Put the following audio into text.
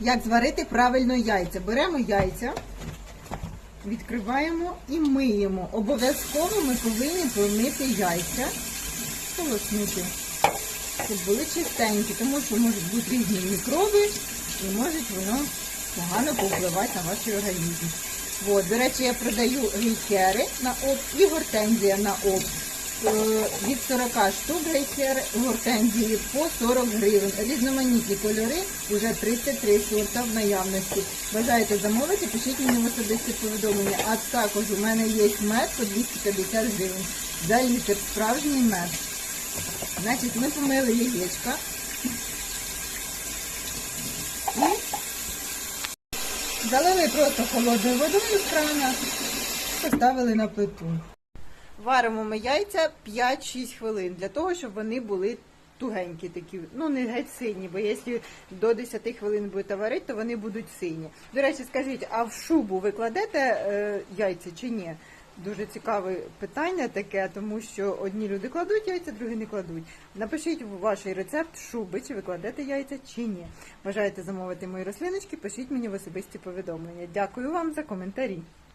Як зварити правильно яйця? Беремо яйця, відкриваємо і миємо. Обов'язково ми повинні помити яйця, полоснути, щоб були чистенькі, тому що можуть бути різні мікроби і може воно погано повпливати на ваш організм. От, до речі, я продаю гейхери на оп і гортензія на оп. Е, Від 40 штук гейхер гортензії по 40 гривень. Різноманітні кольори, вже 33 сорта в наявності. Бажаєте замовити, пишіть мені в особисті повідомлення. А також у мене є мед по 250 гривень. За літр справжній мед. Значить, ми помили яєчка. І залили просто холодною водою з крана, поставили на плиту. Варимо ми яйця 5-6 хвилин для того, щоб вони були тугенькі такі, ну не геть сині, бо якщо до 10 хвилин будете варити, то вони будуть сині. До речі, скажіть, а в шубу ви кладете е, яйця чи ні? Дуже цікаве питання таке, тому що одні люди кладуть яйця, другі не кладуть. Напишіть ваш рецепт шуби, чи ви кладете яйця, чи ні. Бажаєте замовити мої рослиночки, пишіть мені в особисті повідомлення. Дякую вам за коментарі.